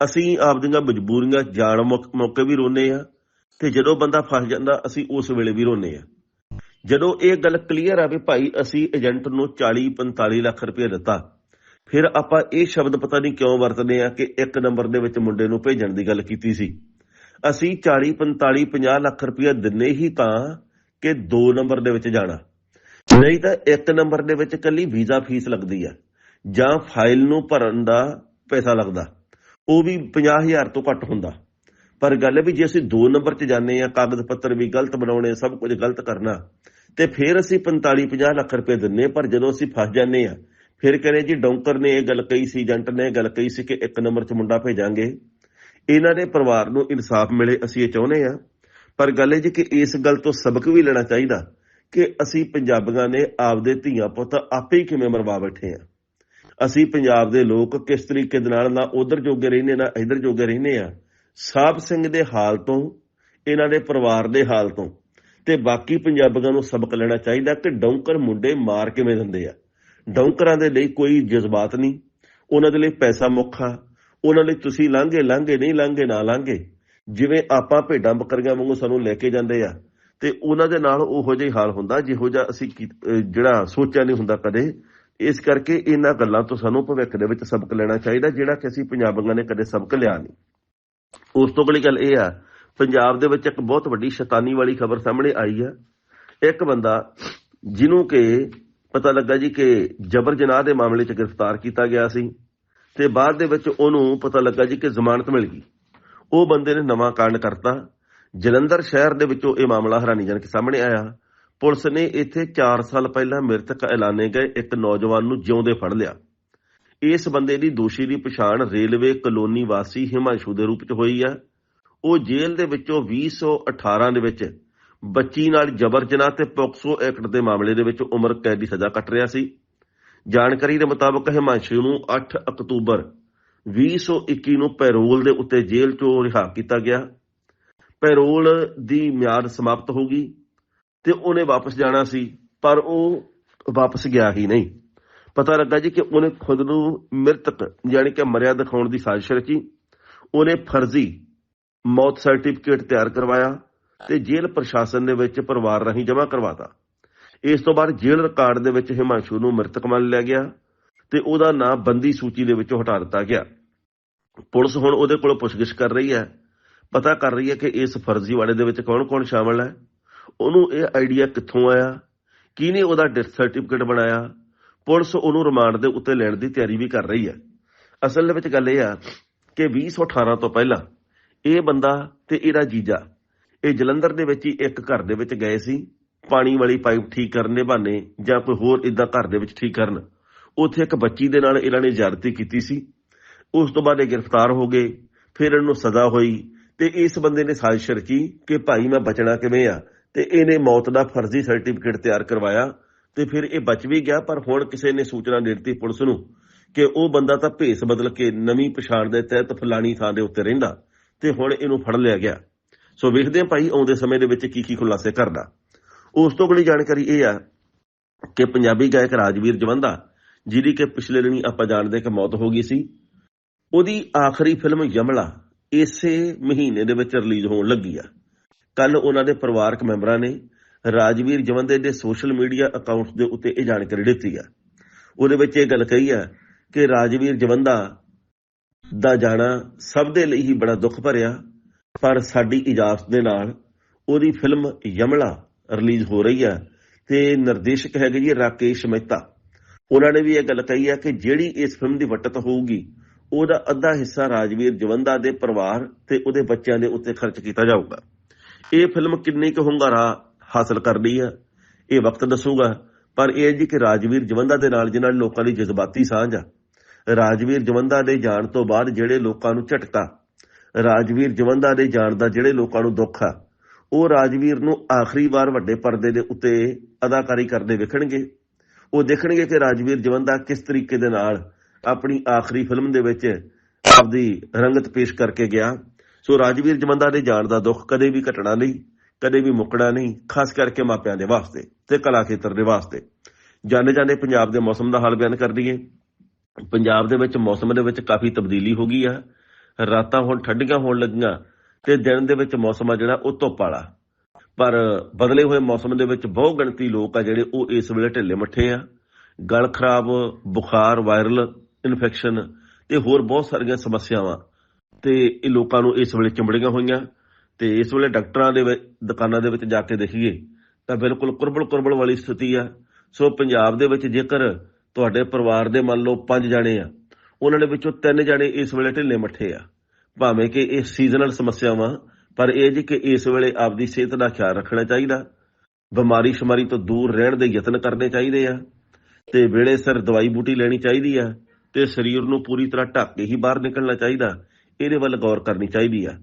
ਅਸੀਂ ਆਪਦੀਆਂ ਮਜਬੂਰੀਆਂ ਜਾਣ ਮੌਕੇ ਵੀ ਰੋਨੇ ਆ ਤੇ ਜਦੋਂ ਬੰਦਾ ਫਸ ਜਾਂਦਾ, ਅਸੀਂ ਉਸ ਵੇਲੇ ਵੀ ਰੋਨੇ ਆ। ਜਦੋਂ ਇਹ ਗੱਲ ਕਲੀਅਰ ਆ ਵੀ ਭਾਈ ਅਸੀਂ ਏਜੰਟ ਨੂੰ 40 45 ਲੱਖ ਰੁਪਏ ਦਿੱਤਾ ਫਿਰ ਆਪਾਂ ਇਹ ਸ਼ਬਦ ਪਤਾ ਨਹੀਂ ਕਿਉਂ ਵਰਤਦੇ ਆ ਕਿ ਇੱਕ ਨੰਬਰ ਦੇ ਵਿੱਚ ਮੁੰਡੇ ਨੂੰ ਭੇਜਣ ਦੀ ਗੱਲ ਕੀਤੀ ਸੀ। ਅਸੀਂ 40 45 50 ਲੱਖ ਰੁਪਇਆ ਦਿੰਨੇ ਹੀ ਤਾਂ ਕਿ 2 ਨੰਬਰ ਦੇ ਵਿੱਚ ਜਾਣਾ। ਨਹੀਂ ਤਾਂ ਇੱਕ ਨੰਬਰ ਦੇ ਵਿੱਚ ਕੱਲੀ ਵੀਜ਼ਾ ਫੀਸ ਲੱਗਦੀ ਆ, ਜਾਂ ਫਾਈਲ ਨੂੰ ਭਰਨ ਦਾ ਪੈਸਾ ਲੱਗਦਾ। ਉਹ ਵੀ 50000 ਤੋਂ ਘੱਟ ਹੁੰਦਾ। ਪਰ ਗੱਲ ਇਹ ਵੀ ਜੇ ਅਸੀਂ 2 ਨੰਬਰ 'ਚ ਜਾਂਦੇ ਆ ਕਾਗਜ਼ ਪੱਤਰ ਵੀ ਗਲਤ ਬਣਾਉਣੇ, ਸਭ ਕੁਝ ਗਲਤ ਕਰਨਾ, ਤੇ ਫਿਰ ਅਸੀਂ 45 50 ਲੱਖ ਰੁਪਏ ਦਿੰਨੇ ਪਰ ਜਦੋਂ ਅਸੀਂ ਫਸ ਜਾਂਦੇ ਆ ਫਿਰ ਕਹਿੰਦੇ ਜੀ ਡੌਂਕਰ ਨੇ ਇਹ ਗੱਲ ਕਹੀ ਸੀ, ਏਜੰਟ ਨੇ ਇਹ ਗੱਲ ਕਹੀ ਸੀ ਕਿ ਇੱਕ ਨੰਬਰ 'ਚ ਮੁੰਡਾ ਭੇਜਾਂਗੇ। ਇਹਨਾਂ ਦੇ ਪਰਿਵਾਰ ਨੂੰ ਇਨਸਾਫ ਮਿਲੇ, ਅਸੀਂ ਇਹ ਚਾਹੁੰਦੇ ਆ ਪਰ ਗੱਲ ਇਹ ਜੀ ਕਿ ਇਸ ਗੱਲ ਤੋਂ ਸਬਕ ਵੀ ਲੈਣਾ ਚਾਹੀਦਾ ਕਿ ਅਸੀਂ ਪੰਜਾਬੀਆਂ ਨੇ ਆਪਦੇ ਧੀਆਂ ਪੁੱਤ ਆਪੇ ਹੀ ਕਿਵੇਂ ਮਰਵਾ ਬੈਠੇ ਆ ਅਸੀਂ ਪੰਜਾਬ ਦੇ ਲੋਕ ਕਿਸ ਤਰੀਕੇ ਦੇ ਨਾਲ ਨਾ ਉਧਰ ਜੋਗੇ ਰਹਿੰਦੇ, ਨਾ ਇਧਰ ਜੋਗੇ ਰਹਿੰਦੇ ਆ ਸਾਹਿਬ ਸਿੰਘ ਦੇ ਹਾਲ ਤੋਂ, ਇਹਨਾਂ ਦੇ ਪਰਿਵਾਰ ਦੇ ਹਾਲ ਤੋਂ ਤੇ ਬਾਕੀ ਪੰਜਾਬੀਆਂ ਨੂੰ ਸਬਕ ਲੈਣਾ ਚਾਹੀਦਾ ਕਿ ਡੌਂਕਰ ਮੁੰਡੇ ਮਾਰ ਕਿਵੇਂ ਦਿੰਦੇ ਆ। ਡੌਂਕਰਾਂ ਦੇ ਲਈ ਕੋਈ ਜਜ਼ਬਾਤ ਨਹੀਂ, ਉਹਨਾਂ ਦੇ ਲਈ ਪੈਸਾ ਮੁੱਖਾ ਉਹਨਾਂ ਲਈ ਤੁਸੀਂ ਲਾਂਘੇ ਲਾਂਘੇ ਨਹੀਂ, ਲਾਂਘੇ ਨਾ ਲਾਂਘੇ। ਜਿਵੇਂ ਆਪਾਂ ਭੇਡਾਂ ਬੱਕਰੀਆਂ ਵਾਂਗੂ ਸਾਨੂੰ ਲੈ ਕੇ ਜਾਂਦੇ ਆ, ਤੇ ਉਹਨਾਂ ਦੇ ਨਾਲ ਉਹੋ ਜਿਹਾ ਹਾਲ ਹੁੰਦਾ, ਜਿਹੋ ਜਿਹਾ ਅਸੀਂ ਜਿਹੜਾ ਸੋਚਿਆ ਨਹੀਂ ਹੁੰਦਾ ਕਦੇ। ਇਸ ਕਰਕੇ ਇਹਨਾਂ ਗੱਲਾਂ ਤੋਂ ਸਾਨੂੰ ਭਵਿੱਖ ਦੇ ਵਿੱਚ ਸਬਕ ਲੈਣਾ ਚਾਹੀਦਾ, ਜਿਹੜਾ ਕਿ ਅਸੀਂ ਪੰਜਾਬੀਆਂ ਨੇ ਕਦੇ ਸਬਕ ਲਿਆ ਨਹੀਂ। ਉਸ ਤੋਂ ਅਗਲੀ ਗੱਲ ਇਹ ਆ, ਪੰਜਾਬ ਦੇ ਵਿੱਚ ਇੱਕ ਬਹੁਤ ਵੱਡੀ ਸ਼ੈਤਾਨੀ ਵਾਲੀ ਖਬਰ ਸਾਹਮਣੇ ਆਈ ਆ। ਇੱਕ ਬੰਦਾ ਜਿਹਨੂੰ ਕਿ ਪਤਾ ਲੱਗਾ ਜੀ ਕਿ ਜਬਰ ਜਨਾਹ ਦੇ ਮਾਮਲੇ 'ਚ ਗ੍ਰਿਫਤਾਰ ਕੀਤਾ ਗਿਆ ਸੀ ਤੇ ਬਾਅਦ ਦੇ ਵਿੱਚ ਉਹਨੂੰ ਪਤਾ ਲੱਗਾ ਜੀ ਕਿ ਜ਼ਮਾਨਤ ਮਿਲ ਗਈ। ਉਹ ਬੰਦੇ ਨੇ ਨਵਾਂ ਕਾਂਡ ਕਰਤਾ। ਜਲੰਧਰ ਸ਼ਹਿਰ ਦੇ ਵਿੱਚੋਂ ਇਹ ਮਾਮਲਾ ਹੈਰਾਨੀਜਨਕ ਸਾਹਮਣੇ ਆਇਆ। ਪੁਲਿਸ ਨੇ ਇੱਥੇ 4 ਸਾਲ ਪਹਿਲਾਂ ਮ੍ਰਿਤਕ ਐਲਾਨੇ ਗਏ ਇੱਕ ਨੌਜਵਾਨ ਨੂੰ ਜਿਉਂਦੇ ਫੜ ਲਿਆ। ਇਸ ਬੰਦੇ ਦੀ ਦੋਸ਼ੀ ਦੀ ਪਛਾਣ ਰੇਲਵੇ ਕਲੋਨੀ ਵਾਸੀ ਹਿਮਾਂਸ਼ੂ ਦੇ ਰੂਪ 'ਚ ਹੋਈ ਆ। ਉਹ ਜੇਲ੍ਹ ਦੇ ਵਿੱਚੋਂ 2018 ਦੇ ਵਿੱਚ ਬੱਚੀ ਨਾਲ ਜਬਰ ਜਨਾਹ ਤੇ ਪੋਕਸੋ ਐਕਟ ਦੇ ਮਾਮਲੇ ਦੇ ਵਿੱਚ ਉਮਰ ਕੈਦ ਦੀ ਸਜ਼ਾ ਕੱਟ ਰਿਹਾ ਸੀ। ਜਾਣਕਾਰੀ ਦੇ ਮੁਤਾਬਕ ਹਿਮਾਂਸ਼ੂ ਨੂੰ 8 ਅਕਤੂਬਰ 2021 ਨੂੰ ਪੈਰੋਲ ਦੇ ਉੱਤੇ ਜੇਲ੍ਹ 'ਚੋਂ ਰਿਹਾ ਕੀਤਾ ਗਿਆ। ਪੈਰੋਲ ਦੀ ਮਿਆਦ ਸਮਾਪਤ ਹੋ ਗਈ ਤੇ ਉਹਨੇ ਵਾਪਸ ਜਾਣਾ ਸੀ, ਪਰ ਉਹ ਵਾਪਸ ਗਿਆ ਹੀ ਨਹੀਂ। ਪਤਾ ਲੱਗਾ ਜੀ ਕਿ ਉਹਨੇ ਖੁਦ ਨੂੰ ਮ੍ਰਿਤਕ ਯਾਨੀ ਕਿ ਮਰਿਆ ਦਿਖਾਉਣ ਦੀ ਸਾਜ਼ਿਸ਼ ਰਚੀ। ਉਹਨੇ ਫਰਜ਼ੀ ਮੌਤ ਸਰਟੀਫਿਕੇਟ ਤਿਆਰ ਕਰਵਾਇਆ। ਤੇ ਜੇਲ੍ਹ ਪ੍ਰਸ਼ਾਸਨ ਦੇ ਵਿੱਚ ਪਰਿਵਾਰ ਰਾਹੀਂ ਜਮ੍ਹਾਂ ਕਰਵਾਤਾ। ਇਸ ਤੋਂ ਬਾਅਦ ਜੇਲ੍ਹ ਰਿਕਾਰਡ ਦੇ ਵਿੱਚ ਹਿਮਾਂਸ਼ੂ ਨੂੰ ਮ੍ਰਿਤਕ ਮੰਨ ਲਿਆ ਗਿਆ ਤੇ ਉਹਦਾ ਨਾਂ ਬੰਦੀ ਸੂਚੀ ਦੇ ਵਿੱਚੋਂ ਹਟਾ ਦਿੱਤਾ ਗਿਆ। ਪੁਲਿਸ ਹੁਣ ਉਹਦੇ ਕੋਲ ਪੁੱਛਗਿੱਛ ਕਰ ਰਹੀ ਹੈ। ਪਤਾ ਕਰ ਰਹੀ ਹੈ ਕਿ ਇਸ ਫਰਜ਼ੀ ਵਾੜੇ ਦੇ ਵਿੱਚ ਕੌਣ-ਕੌਣ ਸ਼ਾਮਲ ਹੈ। ਉਹਨੂੰ ਇਹ ਆਈਡੀਆ ਕਿੱਥੋਂ ਆਇਆ? ਕਿਹਨੇ ਉਹਦਾ ਡੈਥ ਸਰਟੀਫਿਕੇਟ ਬਣਾਇਆ? ਪੁਲਿਸ ਉਹਨੂੰ ਰਿਮਾਂਡ ਦੇ ਉੱਤੇ ਲੈਣ ਦੀ ਤਿਆਰੀ ਵੀ ਕਰ ਰਹੀ ਹੈ। ਅਸਲ ਦੇ ਵਿੱਚ ਗੱਲ ਇਹ ਆ ਕਿ 2018 ਤੋਂ ਪਹਿਲਾਂ ਇਹ ਬੰਦਾ ਤੇ ਇਹਦਾ ਜੀਜਾ ਇਹ ਜਲੰਧਰ ਦੇ ਵਿੱਚ ਹੀ ਇੱਕ ਘਰ ਦੇ ਵਿੱਚ ਗਏ ਸੀ। ਪਾਣੀ ਵਾਲੀ ਪਾਈਪ ਠੀਕ ਕਰਨ ਦੇ ਬਹਾਨੇ ਜਾਂ ਕੋਈ ਹੋਰ ਇਦਾਂ ਘਰ ਦੇ ਵਿੱਚ ਠੀਕ ਕਰਨ, ਉੱਥੇ ਇੱਕ ਬੱਚੀ ਦੇ ਨਾਲ ਇਹਨਾਂ ਨੇ ਜ਼ਿਆਦਤੀ ਕੀਤੀ ਸੀ। ਉਸ ਤੋਂ ਬਾਅਦ ਇਹ ਗ੍ਰਿਫਤਾਰ ਹੋ ਗਏ, ਫਿਰ ਇਹਨੂੰ ਸਜ਼ਾ ਹੋਈ ਤੇ ਇਸ ਬੰਦੇ ਨੇ ਸਾਜ਼ਿਸ਼ ਰਚੀ ਕਿ, ਭਾਈ, ਮੈਂ ਬਚਣਾ ਕਿਵੇਂ ਆ? ਤੇ ਇਹਨੇ ਮੌਤ ਦਾ ਫਰਜ਼ੀ ਸਰਟੀਫਿਕੇਟ ਤਿਆਰ ਕਰਵਾਇਆ ਤੇ ਫਿਰ ਇਹ ਬਚ ਵੀ ਗਿਆ, ਪਰ ਹੁਣ ਕਿਸੇ ਨੇ ਸੂਚਨਾ ਦੇ ਦਿੱਤੀ ਪੁਲਿਸ ਨੂੰ ਕਿ ਉਹ ਬੰਦਾ ਤਾਂ ਭੇਸ ਬਦਲ ਕੇ ਨਵੀਂ ਪਛਾਣ ਦੇ ਤਹਿਤ ਫਲਾਣੀ ਥਾਂ ਦੇ ਉੱਤੇ ਰਹਿੰਦਾ ਤੇ ਹੁਣ ਇਹਨੂੰ ਫੜ ਲਿਆ ਗਿਆ। ਸੋ ਵੇਖਦੇ ਹਾਂ ਭਾਈ ਆਉਂਦੇ ਸਮੇਂ ਦੇ ਵਿੱਚ ਕੀ ਕੀ ਖੁਲਾਸੇ ਕਰਦਾ। ਉਸ ਤੋਂ ਅਗਲੀ ਜਾਣਕਾਰੀ ਇਹ ਆ ਕਿ ਪੰਜਾਬੀ ਗਾਇਕ ਰਾਜਵੀਰ ਜਵੰਦਾ, ਜਿਹਦੀ ਕਿ ਪਿਛਲੇ ਦਿਨੀ ਆਪਾਂ ਜਾਣਦੇ ਕਿ ਮੌਤ ਹੋ ਗਈ ਸੀ, ਉਹਦੀ ਆਖਰੀ ਫਿਲਮ ਯਮਲਾ ਇਸੇ ਮਹੀਨੇ ਦੇ ਵਿੱਚ ਰਿਲੀਜ਼ ਹੋਣ ਲੱਗੀ ਆ। ਕੱਲ ਉਹਨਾਂ ਦੇ ਪਰਿਵਾਰਕ ਮੈਂਬਰਾਂ ਨੇ ਰਾਜਵੀਰ ਜਵੰਦੇ ਦੇ ਸੋਸ਼ਲ ਮੀਡੀਆ ਅਕਾਊਂਟਸ ਦੇ ਉੱਤੇ ਇਹ ਜਾਣਕਾਰੀ ਦਿੱਤੀ ਆ। ਉਹਦੇ ਵਿੱਚ ਇਹ ਗੱਲ ਕਹੀ ਆ ਕਿ ਰਾਜਵੀਰ ਜਵੰਦਾ ਦਾ ਜਾਣਾ ਸਭ ਦੇ ਲਈ ਹੀ ਬੜਾ ਦੁੱਖ ਭਰਿਆ। ਪਰ ਸਾਡੀ ਇਜਾਜ਼ਤ ਦੇ ਨਾਲ ਉਹਦੀ ਫਿਲਮ ਯਮਲਾ ਰਿਲੀਜ਼ ਹੋ ਰਹੀ ਹੈ ਤੇ ਨਿਰਦੇਸ਼ਕ ਹੈਗੇ ਜੀ ਰਾਕੇਸ਼ ਮਹਿਤਾ। ਉਹਨਾਂ ਨੇ ਵੀ ਇਹ ਗੱਲ ਕਹੀ ਹੈ ਕਿ ਜਿਹੜੀ ਇਸ ਫਿਲਮ ਦੀ ਵਟਤ ਹੋਊਗੀ, ਉਹਦਾ ਅੱਧਾ ਹਿੱਸਾ ਰਾਜਵੀਰ ਜਵੰਦਾ ਦੇ ਪਰਿਵਾਰ ਤੇ ਉਹਦੇ ਬੱਚਿਆਂ ਦੇ ਉੱਤੇ ਖਰਚ ਕੀਤਾ ਜਾਊਗਾ। ਇਹ ਫਿਲਮ ਕਿੰਨੀ ਕੁ ਹੁੰਗਾਰਾ ਹਾਸਲ ਕਰਦੀ ਹੈ, ਇਹ ਵਕਤ ਦੱਸੂਗਾ, ਪਰ ਇਹ ਜੀ ਕਿ ਰਾਜਵੀਰ ਜਵੰਦਾ ਦੇ ਨਾਲ ਜਿਹਨਾਂ ਲੋਕਾਂ ਦੀ ਜਜ਼ਬਾਤੀ ਸਾਂਝ ਆ, ਰਾਜਵੀਰ ਜਵੰਦਾ ਦੇ ਜਾਣ ਤੋਂ ਬਾਅਦ ਜਿਹੜੇ ਲੋਕਾਂ ਨੂੰ ਝਟਕਾ ਰਾਜਵੀਰ ਜਵੰਦਾ ਦੇ ਜਾਣ ਦਾ ਜਿਹੜੇ ਲੋਕਾਂ ਨੂੰ ਦੁੱਖ ਆ, ਉਹ ਰਾਜਵੀਰ ਨੂੰ ਆਖਰੀ ਵਾਰ ਵੱਡੇ ਪਰਦੇ ਦੇ ਉੱਤੇ ਅਦਾਕਾਰੀ ਕਰਦੇ ਵੇਖਣਗੇ। ਉਹ ਦੇਖਣਗੇ ਕਿ ਰਾਜਵੀਰ ਜਵੰਦਾ ਕਿਸ ਤਰੀਕੇ ਦੇ ਨਾਲ ਆਪਣੀ ਆਖਰੀ ਫਿਲਮ ਦੇ ਵਿੱਚ ਆਪਦੀ ਰੰਗਤ ਪੇਸ਼ ਕਰਕੇ ਗਿਆ। ਸੋ ਰਾਜਵੀਰ ਜਵੰਦਾ ਦੇ ਜਾਣ ਦਾ ਦੁੱਖ ਕਦੇ ਵੀ ਘਟਣਾ ਨਹੀਂ, ਕਦੇ ਵੀ ਮੁੱਕਣਾ ਨਹੀਂ, ਖਾਸ ਕਰਕੇ ਮਾਪਿਆਂ ਦੇ ਵਾਸਤੇ ਤੇ ਕਲਾ ਖੇਤਰ ਦੇ ਵਾਸਤੇ। ਜਾਣੇ ਜਾਣੇ ਪੰਜਾਬ ਦੇ ਮੌਸਮ ਦਾ ਹਾਲ ਬਿਆਨ ਕਰ ਦਈਏ। ਪੰਜਾਬ ਦੇ ਵਿੱਚ ਮੌਸਮ ਦੇ ਵਿੱਚ ਕਾਫੀ ਤਬਦੀਲੀ ਹੋ ਗਈ ਆ। ਰਾਤਾਂ ਹੁਣ ਠੰਡੀਆਂ ਹੋਣ ਲੱਗੀਆਂ ਤੇ ਦਿਨ ਦੇ ਵਿੱਚ ਮੌਸਮ ਆ ਜਿਹੜਾ ਉਹ ਧੁੱਪ ਵਾਲਾ। ਪਰ ਬਦਲੇ ਹੋਏ ਮੌਸਮ ਦੇ ਵਿੱਚ ਬਹੁ ਗਿਣਤੀ ਲੋਕ ਆ ਜਿਹੜੇ ਉਹ ਇਸ ਵੇਲੇ ਢਿੱਲੇ ਮੱਠੇ ਆ। ਗਲ ਖਰਾਬ, ਬੁਖਾਰ, ਵਾਇਰਲ, ਇਨਫੈਕਸ਼ਨ ਤੇ ਹੋਰ ਬਹੁਤ ਸਾਰੀਆਂ ਸਮੱਸਿਆਵਾਂ। ਤੇ ਇਹ ਲੋਕਾਂ ਨੂੰ ਇਸ ਵੇਲੇ ਚਿੰਬੜੀਆਂ ਹੋਈਆਂ। ਤੇ ਇਸ ਵੇਲੇ ਡਾਕਟਰਾਂ ਦੇ ਦੁਕਾਨਾਂ ਦੇ ਵਿੱਚ ਜਾ ਕੇ ਦੇਖੀਏ ਤਾਂ ਬਿਲਕੁਲ ਕੁਰਬਲ ਕੁਰਬਲ ਵਾਲੀ ਸਥਿਤੀ ਆ। ਸੋ ਪੰਜਾਬ ਦੇ ਵਿੱਚ ਜੇਕਰ ਤੁਹਾਡੇ ਪਰਿਵਾਰ ਦੇ ਮੰਨ ਲਓ ਪੰਜ ਜਾਣੇ ਆ ਉਹਨਾਂ ਦੇ ਵਿੱਚੋਂ ਤਿੰਨ ਜਾਣੇ ਇਸ ਵੇਲੇ ਢਿੱਲੇ ਮੱਠੇ ਆ। ਭਾਵੇਂ ਕਿ ਇਹ ਸੀਜ਼ਨਲ ਸਮੱਸਿਆਵਾਂ, ਪਰ ਇਹ ਜੀ ਕਿ ਇਸ ਵੇਲੇ ਆਪਦੀ ਸਿਹਤ ਦਾ ਖਿਆਲ ਰੱਖਣਾ ਚਾਹੀਦਾ। ਬਿਮਾਰੀ ਸ਼ਮਾਰੀ ਤੋਂ ਦੂਰ ਰਹਿਣ ਦੇ ਯਤਨ ਕਰਨੇ ਚਾਹੀਦੇ ਆ ਤੇ ਵੇਲੇ ਸਿਰ ਦਵਾਈ ਬੂਟੀ ਲੈਣੀ ਚਾਹੀਦੀ ਆ ਤੇ ਸਰੀਰ ਨੂੰ ਪੂਰੀ ਤਰ੍ਹਾਂ ਢੱਕ ਕੇ ਹੀ ਬਾਹਰ ਨਿਕਲਣਾ ਚਾਹੀਦਾ। ਇਹਦੇ ਵੱਲ ਗੌਰ ਕਰਨੀ ਚਾਹੀਦੀ ਆ।